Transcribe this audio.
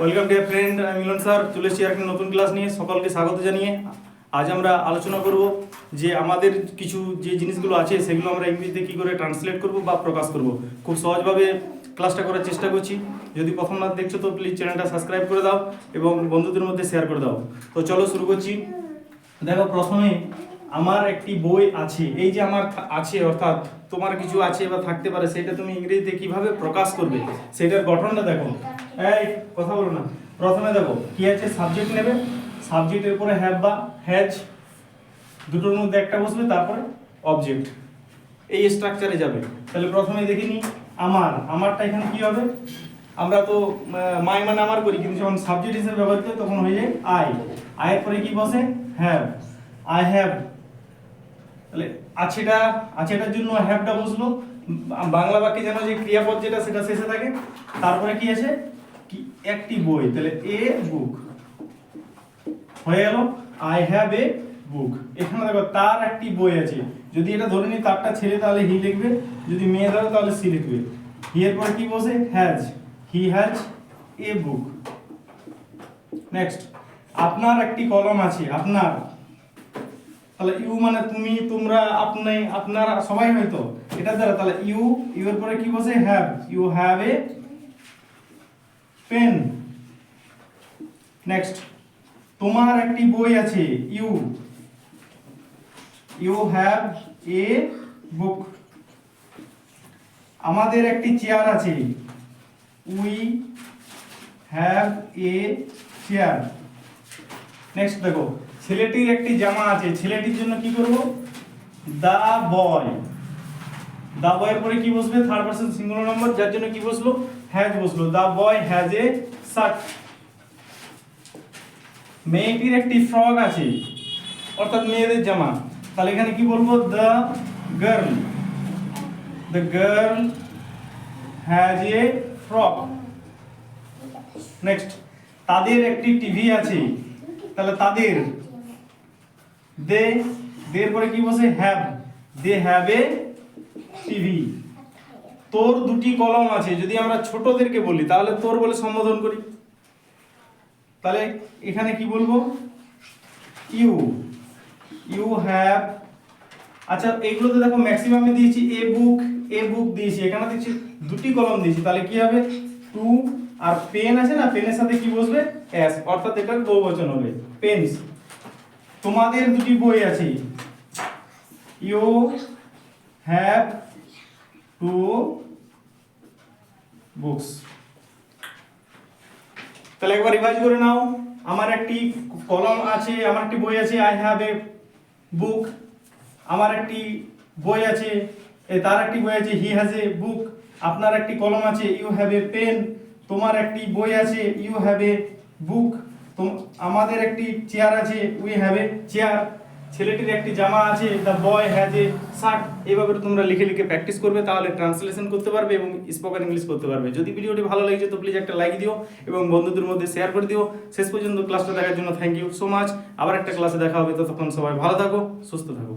Welcome dear friend আমি মিলন sir চলে এসেছি একটা নতুন ক্লাস নিয়ে। সকলকে স্বাগত জানিয়ে আজ আমরা আলোচনা করব যে আমাদের কিছু যে জিনিসগুলো আছে, সেগুলো আমরা ইংরেজিতে কী করে ট্রান্সলেট করব বা প্রকাশ করব। খুব সহজভাবে ক্লাসটা করার চেষ্টা করছি। যদি প্রথমবার দেখছ তো প্লিজ চ্যানেলটা সাবস্ক্রাইব করে দাও এবং বন্ধুদের মধ্যে শেয়ার করে দাও। তো চলো শুরু করছি। দেখো, প্রথমে আমার একটি বই আছে। এই যে আমার আছে, অর্থাৎ তোমার কিছু আছে বা থাকতে পারে, সেটা তুমি ইংরেজিতে কীভাবে প্রকাশ করবে? সেটার গঠনটা দেখো। এই, কথা বলো না। প্রথমে দেখো, কি আছে? সাবজেক্ট নেবে। সাবজেক্টের পরে হ্যাভ বা হ্যাজ দুটোর মধ্যে একটা বসবে, তারপরে অবজেক্ট এই স্ট্রাকচারে যাবে। তাহলে প্রথমে দেখে নিই, আমার। আমারটা এখানে কি হবে? আমরা তো মাই মানে আমার করি, কিন্তু যখন সাবজেক্ট হিসেবে ব্যবহৃত তখন হয়ে যায় আই আয়ের পরে কি বসে? হ্যাভ আই হ্যাভ তাহলে আছেটা, আছেটার জন্য হ্যাভটা বসল বাংলা বাক্যে যেন যে ক্রিয়াপদ যেটা সেটা শেষে থাকে, তারপরে কি আছে? কি? একটি বই, তাহলে এ বুক হয়ে গেল আই হ্যাভ এ বুক এখানে দেখো তার একটি বই আছে, যদি এটা ধরে নিই তারটা ছেলে তাহলে হি লিখবে, যদি মেয়ে ধরো তাহলে সি লিখবে হি এর পরে কি বসে? Has he has a book next আপনার একটি কলম আছে, আপনার তাহলে ইউ মানে তুমি, তোমরা, আপনি, আপনারা, সবাই হয়তো। এটা দ্বারা তাহলে ইউ ইউ এর পরে কি বসে? Have. You have a pen. Next. তোমার একটি বই আছে, you. You have a book. আমাদের একটি চেয়ার আছে। We have a chair. Next দেখো। ছেলেটির একটি জামা আছে, ছেলেটির জন্য কি করব? দা বয়। দা বয়ের পরে কি বসবে? থার্ড পারসন সিঙ্গুলার নাম্বার যার জন্য কি বসল? হ্যাজ বসল। দা বয় হ্যাজ এ শার্ট মেয়েটির একটি ফ্রক আছে, অর্থাৎ মেয়েদের জামা। তাহলে এখানে কি বলব? The girl the girl has a frock next তাদের একটি টিভি আছে। তাহলে তাদের দে দের পরে কি বসে have they have a TV তোর দুটি কলম আছে, যদি আমরা ছোটদেরকে বলি, তাহলে তোর বলে সম্বোধন করি। তাহলে এখানে কি বলব? ইউ ইউ হ্যাভ আচ্ছা এগুলোতে দেখো ম্যাক্সিমামে দিয়েছি এ বুক এ বুক দিয়েছি, এখানে দিচ্ছি দুটি কলম দিয়েছি, তাহলে কি হবে? টু আর পেন আছে না? পেনের সাথে কি বসবে? এস অর্থাৎ এটা বহুবচন হবে। পেন্স তোমাদের দুটি বই আছে। ইউ হ্যাভ টু বুকস তাহলে একবার রিভাইজ করে নাও। আমার একটি কলম আছে, আমার একটি বই আছে আই হ্যাভ এ বুক আমার একটি বই আছে তার একটি বই আছে হি হ্যাজ এ বুক আপনার একটি কলম আছে ইউ হ্যাভ এ পেন তোমার একটি বই আছে ইউ হ্যাভ এ বুক আমাদের একটি চেয়ার আছে উই হ্যাভ এ চেয়ার ছেলেটির একটি জামা আছে the boy has a shirt এইভাবে তোমরা লিখে লিখে প্র্যাকটিস করবে, তাহলে ট্রান্সলেশন করতে পারবে এবং স্পোকেন ইংলিশ করতে পারবে। যদি ভিডিওটি ভালো লাগছে, তো প্লিজ একটা লাইক দিও এবং বন্ধুদের মধ্যে শেয়ার করে দিও। শেষ পর্যন্ত ক্লাসটা দেখার জন্য থ্যাংক ইউ সো মাচ আবার একটা ক্লাসে দেখা হবে, ততক্ষণ সবাই ভালো থাকো, সুস্থ থাকো।